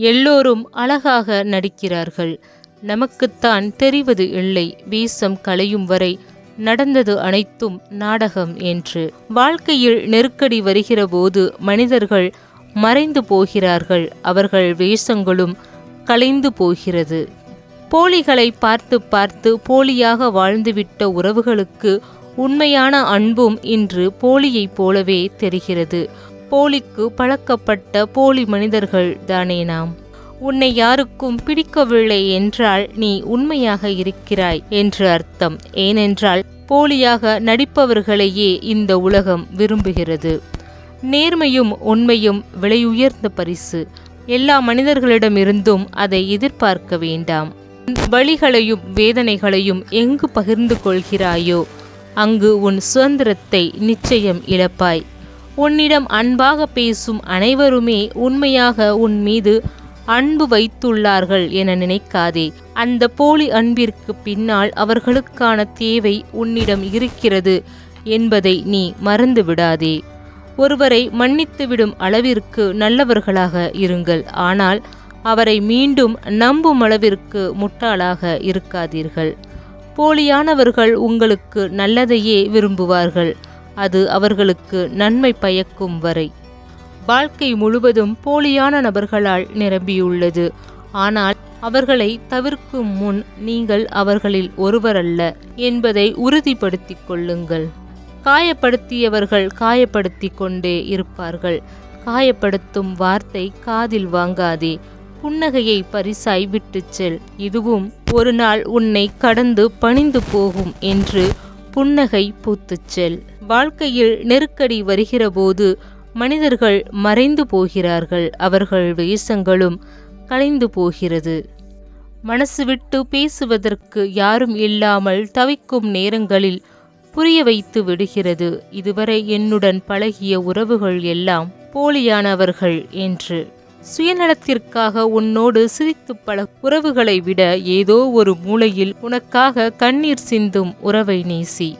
எல்லோரும் அழகாக நடிக்கிறார்கள். நமக்குத்தான் தெரிவது இல்லை. வீசம் களையும் வரை நடந்தது அனைத்தும் நாடகம் என்று. வாழ்க்கையில் நெருக்கடி வருகிற போது மனிதர்கள் மறைந்து போகிறார்கள். அவர்கள் வேஷங்களும் கலைந்து போகிறது. போலிகளை பார்த்து பார்த்து போலியாக வாழ்ந்துவிட்ட உறவுகளுக்கு உண்மையான அன்பும் இன்று போலியைப் போலவே தெரிகிறது. போலிக்கு பழக்கப்பட்ட போலி மனிதர்கள் தானே நாம். உன்னை யாருக்கும் பிடிக்கவில்லை என்றால் நீ உண்மையாக இருக்கிறாய் என்று அர்த்தம். ஏனென்றால் போலியாக நடிப்பவர்களையே இந்த உலகம் விரும்புகிறது. நேர்மையும் உண்மையும் விலையுயர்ந்த பரிசு. எல்லா மனிதர்களிடமிருந்தும் அதை எதிர்பார்க்க வேண்டாம். வழிகளையும் வேதனைகளையும் எங்கு பகிர்ந்து கொள்கிறாயோ அங்கு உன் சுதந்திரத்தை நிச்சயம் இழப்பாய். உன்னிடம் அன்பாக பேசும் அனைவருமே உண்மையாக உன் மீது அன்பு வைத்துள்ளார்கள் என நினைக்காதே. அந்த போலி அன்பிற்கு பின்னால் அவர்களுக்கான தேவை உன்னிடம் இருக்கிறது என்பதை நீ மறந்து விடாதே. ஒருவரை மன்னித்துவிடும் அளவிற்கு நல்லவர்களாக இருங்கள். ஆனால் அவரை மீண்டும் நம்பும் அளவிற்கு முட்டாளாக இருக்காதீர்கள். போலியானவர்கள் உங்களுக்கு நல்லதையே விரும்புவார்கள். அது அவர்களுக்கு நன்மை பயக்கும் வரை. வாழ்க்கை முழுவதும் போலியான நபர்களால் நிரம்பியுள்ளது. ஆனால் அவர்களை தவிர்க்கும் முன் நீங்கள் அவர்களில் ஒருவரல்ல என்பதை உறுதிப்படுத்திக் கொள்ளுங்கள். காயப்படுத்தியவர்கள் காயப்படுத்திக் கொண்டே இருப்பார்கள். காயப்படுத்தும் வார்த்தை காதில் வாங்காதே. புன்னகையை பரிசாய் விட்டுச் செல். இதுவும் ஒரு நாள் உன்னை கடந்து பணிந்து போகும் என்று புன்னகை பூத்துச் செல். வாழ்க்கையில் நெருக்கடி வருகிறபோது மனிதர்கள் மறைந்து போகிறார்கள். அவர்கள் வேஷங்களும் கலைந்து போகிறது. மனசு விட்டு பேசுவதற்கு யாரும் இல்லாமல் தவிக்கும் நேரங்களில் புரிய வைத்து விடுகிறது. இதுவரை என்னுடன் பழகிய உறவுகள் எல்லாம் போலியானவர்கள் என்று. சுயநலத்திற்காக உன்னோடு சிரித்து பல உறவுகளை விட ஏதோ ஒரு மூலையில் உனக்காக கண்ணீர் சிந்தும் உறவை நேசி.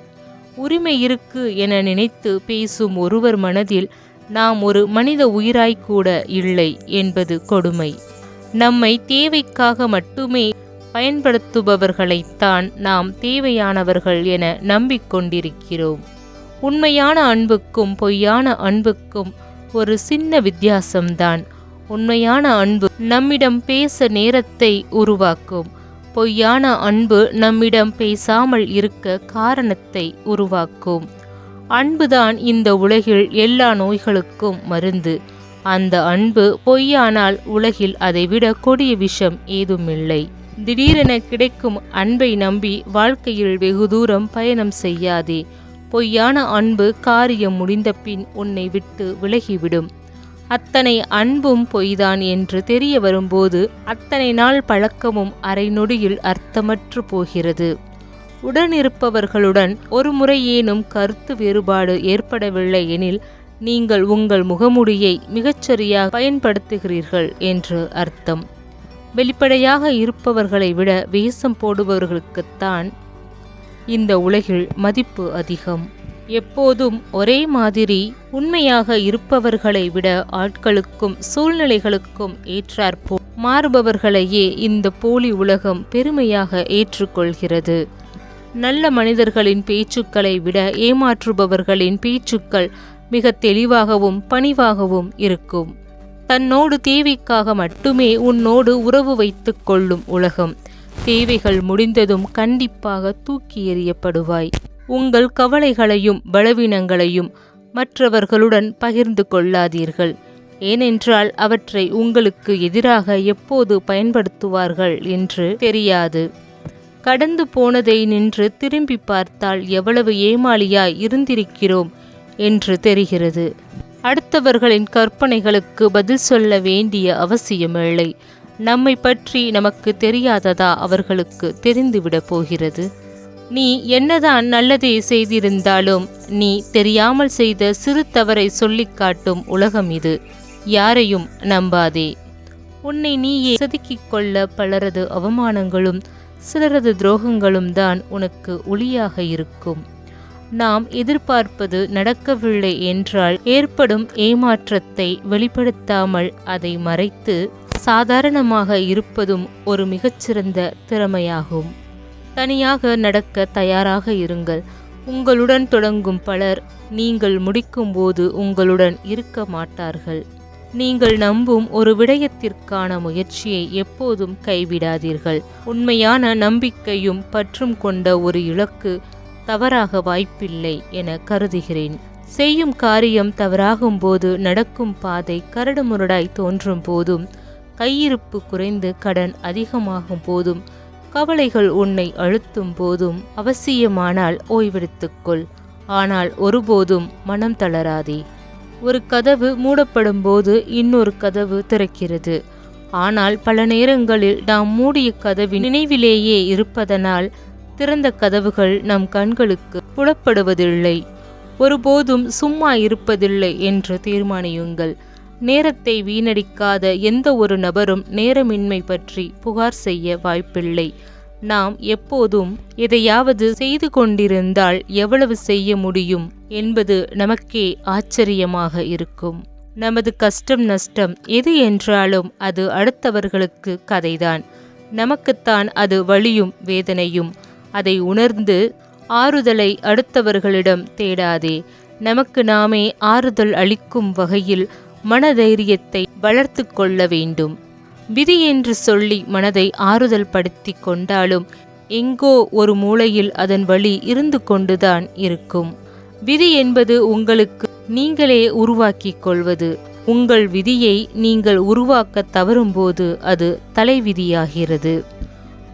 உரிமை இருக்கு என நினைத்து பேசும் ஒருவர் மனதில் நாம் ஒரு மனித உயிராய் கூட இல்லை என்பது கொடுமை. நம்மை தேவைக்காக மட்டுமே பயன்படுத்துபவர்களைத்தான் நாம் தேவையானவர்கள் என நம்பிக்கொண்டிருக்கிறோம். உண்மையான அன்புக்கும் பொய்யான அன்புக்கும் ஒரு சின்ன வித்தியாசம்தான். உண்மையான அன்பு நம்மிடம் பேச நேரத்தை உருவாக்கும். பொய்யான அன்பு நம்மிடம் பேசாமல் இருக்க காரணத்தை உருவாக்கும். அன்புதான் இந்த உலகில் எல்லா நோய்களுக்கும் மருந்து. அந்த அன்பு பொய்யானால் உலகில் அதைவிட கொடிய விஷம் ஏதுமில்லை. திடீரென கிடைக்கும் அன்பை நம்பி வாழ்க்கையில் வெகு தூரம் பயணம் செய்யாதே. பொய்யான அன்பு காரியம் முடிந்த பின் உன்னை விட்டு விலகிவிடும். அத்தனை அன்பும் பொய்தான் என்று தெரிய வரும்போது அத்தனை நாள் பழக்கமும் அரை நொடியில் அர்த்தமற்று போகிறது. உடனிருப்பவர்களுடன் ஒரு முறையேனும் கருத்து வேறுபாடு ஏற்படவில்லை எனில் நீங்கள் உங்கள் முகமுடியை மிகச்சரியாக பயன்படுத்துகிறீர்கள் என்று அர்த்தம். வெளிப்படையாக இருப்பவர்களை விட வேஷம் போடுபவர்களுக்குத்தான் இந்த உலகில் மதிப்பு அதிகம். எப்போதும் ஒரே மாதிரி உண்மையாக இருப்பவர்களை விட ஆட்களுக்கும் சூழ்நிலைகளுக்கும் ஏற்றாற்போ மாறுபவர்களையே இந்த போலி உலகம் பெருமையாக ஏற்றுக்கொள்கிறது. நல்ல மனிதர்களின் பேச்சுக்களை விட ஏமாற்றுபவர்களின் பேச்சுக்கள் மிக தெளிவாகவும் பணிவாகவும் இருக்கும். தன்னோடு தேவைக்காக மட்டுமே உன்னோடு உறவு வைத்துக்கொள்ளும் உலகம். தேவைகள் முடிந்ததும் கண்டிப்பாக தூக்கி எறியப்படுவாய். உங்கள் கவலைகளையும் பலவீனங்களையும் மற்றவர்களுடன் பகிர்ந்து கொள்ளாதீர்கள். ஏனென்றால் அவற்றை உங்களுக்கு எதிராக எப்போது பயன்படுத்துவார்கள் என்று தெரியாது. கடந்து போனதை நின்று திரும்பி பார்த்தால் எவ்வளவு ஏமாளியாய் இருந்திருக்கிறோம் என்று தெரிகிறது. அடுத்தவர்களின் கற்பனைகளுக்கு பதில் சொல்ல வேண்டிய அவசியமில்லை. நம்மை பற்றி நமக்கு தெரியாததா அவர்களுக்கு தெரிந்துவிடப் போகிறது. நீ என்னதான் நல்லதை செய்திருந்தாலும் நீ தெரியாமல் செய்த சிறு தவறை சொல்லிக் காட்டும் உலகம் இது. யாரையும் நம்பாதே. உன்னை நீயே செதுக்கிக் கொள்ள பலரது அவமானங்களும் சிலரது துரோகங்களும் தான் உனக்கு ஒளியாக இருக்கும். நாம் எதிர்பார்ப்பது நடக்கவில்லை என்றால் ஏற்படும் ஏமாற்றத்தை வெளிப்படுத்தாமல் அதை மறைத்து சாதாரணமாக இருப்பதும் ஒரு மிகச்சிறந்த திறமையாகும். தனியாக நடக்க தயாராக இருங்கள். உங்களுடன் தொடங்கும் பலர் நீங்கள் முடிக்கும்போது உங்களுடன் இருக்க மாட்டார்கள். நீங்கள் நம்பும் ஒரு விடயத்திற்கான முயற்சியை எப்போதும் கைவிடாதீர்கள். உண்மையான நம்பிக்கையும் பற்றும் கொண்ட ஒரு இலக்கு தவறாக வாய்ப்பில்லை என கருதுகிறேன். செய்யும் காரியம் தவறாகும் போது நடக்கும் பாதை கரடுமுரடாய் தோன்றும் போதும் கையிருப்பு குறைந்து கடன் அதிகமாகும் போதும் கவலைகள் உன்னை அழுத்தும் போதும் அவசியமானால் ஓய்வெடுத்துக்கொள். ஆனால் ஒருபோதும் மனம் தளராதே. ஒரு கதவு மூடப்படும் போது இன்னொரு கதவு திறக்கிறது. ஆனால் பல நேரங்களில் நாம் மூடிய கதவின் நினைவிலேயே இருப்பதனால் திறந்த கதவுகள் நம் கண்களுக்கு புலப்படுவதில்லை. ஒருபோதும் சும்மா இருப்பதில்லை என்று தீர்மானியுங்கள். நேரத்தை வீணடிக்காத எந்த ஒரு நபரும் நேரமின்மை பற்றி புகார் செய்ய வாய்ப்பில்லை. நாம் எப்போதும் எதையாவது செய்து கொண்டிருந்தால் எவ்வளவு செய்ய முடியும் என்பது நமக்கே ஆச்சரியமாக இருக்கும். நமது கஷ்டம் நஷ்டம் எது என்றாலும் அது அடுத்தவர்களுக்கு கதைதான். நமக்குத்தான் அது வழியும் வேதனையும். அதை உணர்ந்து ஆறுதலை அடுத்தவர்களிடம் தேடாதே. நமக்கு நாமே ஆறுதல் அளிக்கும் வகையில் மனதைரியத்தை வளர்த்து கொள்ள வேண்டும். விதி என்று சொல்லி மனதை ஆறுதல் படுத்தி கொண்டாலும் எங்கோ ஒரு மூலையில் அதன் வழி இருந்து கொண்டுதான் இருக்கும். விதி என்பது உங்களுக்கு நீங்களே உருவாக்கிக் கொள்வது. உங்கள் விதியை நீங்கள் உருவாக்க தவறும்போது அது தலைவிதியாகிறது.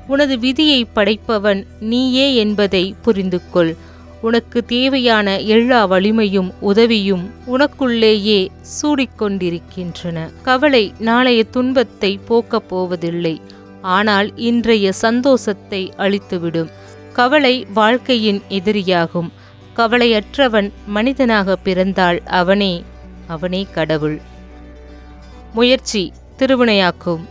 உனது விதியை படைப்பவன் நீயே என்பதை புரிந்து கொள் உனக்கு தேவையான எல்லா வலிமையும் உதவியும் உனக்குள்ளேயே சூடிக்கொண்டிருக்கின்றன. கவலை நாளைய துன்பத்தை போக்கப் போவதில்லை. ஆனால் இன்றைய சந்தோஷத்தை அளித்துவிடும் கவலை வாழ்க்கையின் எதிரியாகும். கவலையற்றவன் மனிதனாக பிறந்தால் அவனே அவனே கடவுள். முயற்சி திருவினையாக்கும்.